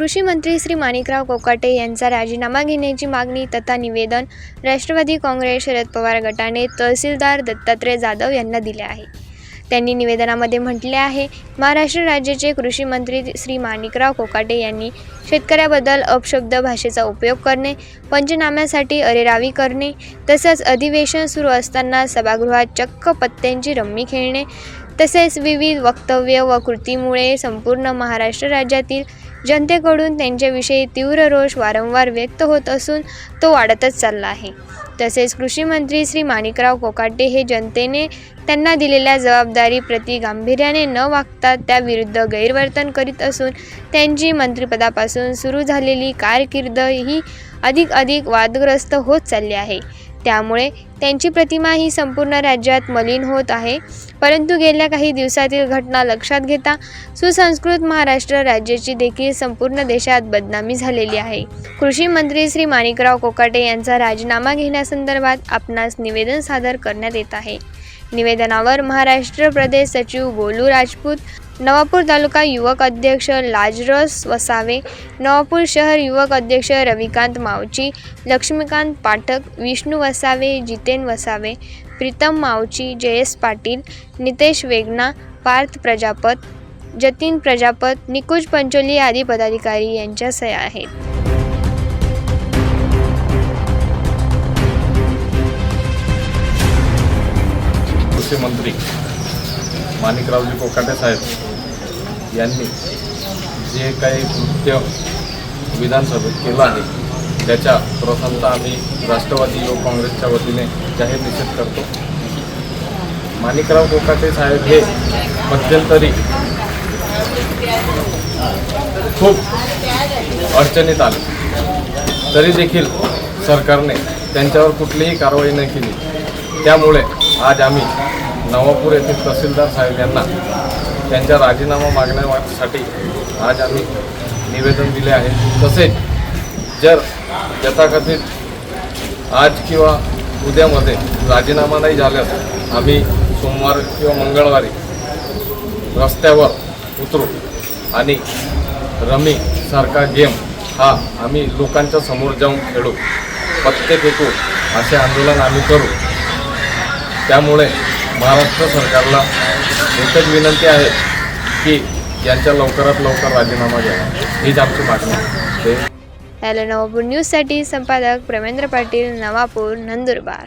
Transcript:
कृषी मंत्री श्री माणिकराव कोकाटे यांचा राजीनामा घेण्याची मागणी तथा निवेदन राष्ट्रवादी काँग्रेस शरद पवार गटाने तहसीलदार दत्तात्रय जाधव यांना दिले आहे. त्यांनी निवेदनामध्ये म्हटले आहे महाराष्ट्र राज्याचे कृषी मंत्री श्री माणिकराव कोकाटे यांनी शेतकऱ्याबद्दल अपशब्द भाषेचा उपयोग करणे पंचनाम्यासाठी अरेरावी करणे तसंच अधिवेशन सुरू असताना सभागृहात चक्क पत्त्यांची रम्मी खेळणे तसेच विविध वक्तव्य व कृतीमुळे संपूर्ण महाराष्ट्र राज्यातील जनतेकडून त्यांच्याविषयी तीव्र रोष वारंवार व्यक्त होत असून तो वाढतच चालला आहे. तसेच कृषी मंत्री श्री माणिकराव कोकाटे हे जनतेने त्यांना दिलेल्या जबाबदारीप्रती गांभीर्याने न वागता त्याविरुद्ध गैरवर्तन करीत असून त्यांची मंत्रिपदापासून सुरू झालेली कारकीर्द ही अधिक अधिक वादग्रस्त होत चालली आहे. त्यामुळे त्यांची प्रतिमा ही संपूर्ण राज्यात मलिन होत आहे. परंतु गेल्या काही दिवसातील घटना लक्षात घेता सुसंस्कृत महाराष्ट्र राज्याची देखील संपूर्ण देशात बदनामी झालेली आहे. कृषी मंत्री श्री माणिकराव कोकाटे यांचा राजीनामा घेण्यासंदर्भात आपणास निवेदन सादर करण्यात येत आहे. निवेदनावर महाराष्ट्र प्रदेश सचिव गोलू राजपूत नवापूर तालुका युवक अध्यक्ष लाजरस वसावे नवापूर शहर युवक अध्यक्ष रविकांत मावची लक्ष्मीकांत पाठक विष्णू वसावे जितेन वसावे प्रीतम मावची जयेश पाटील नितेश वेगना पार्थ प्रजापत जतीन प्रजापत निकुज पंचोली आदी पदाधिकारी यांच्या सह्या आहेत. कृषी मंत्री माणिकरावजी कोकाटे साहेब यांनी जे काही कृत्य विधानसभेत केलं आहे त्याच्या प्रथमतः आम्ही राष्ट्रवादी युवक काँग्रेसच्या वतीने जाहीर निषेध करतो. माणिकराव कोकाटे साहेब हे मध्यंतरी खूप अडचणीत आले. तरी देखील सरकारने त्यांच्यावर कुठलीही कारवाई नाही केली. त्यामुळे आज आम्ही नवापूर येथील तहसीलदार साहेब यांना त्यांच्या राजीनामा मागण्यासाठी आज आम्ही निवेदन दिले आहे. तसेच जर यथाकथित आज किंवा उद्यामध्ये राजीनामा नाही झाल्यास आम्ही सोमवार किंवा मंगळवारी रस्त्यावर उतरू आणि रमी सारखा गेम हा आम्ही लोकांच्या समोर जाऊन खेळू. पत्ते फेकू असे आंदोलन आम्ही करू. त्यामुळे महाराष्ट्र सरकारला एकच विनंती आहे की यांच्या लवकरात लवकर राजीनामा घ्यावा हीच आमची मागणी आहे. ते हॅलो नवापूर न्यूजसाठी संपादक प्रमेंद्र पाटील नवापूर नंदुरबार.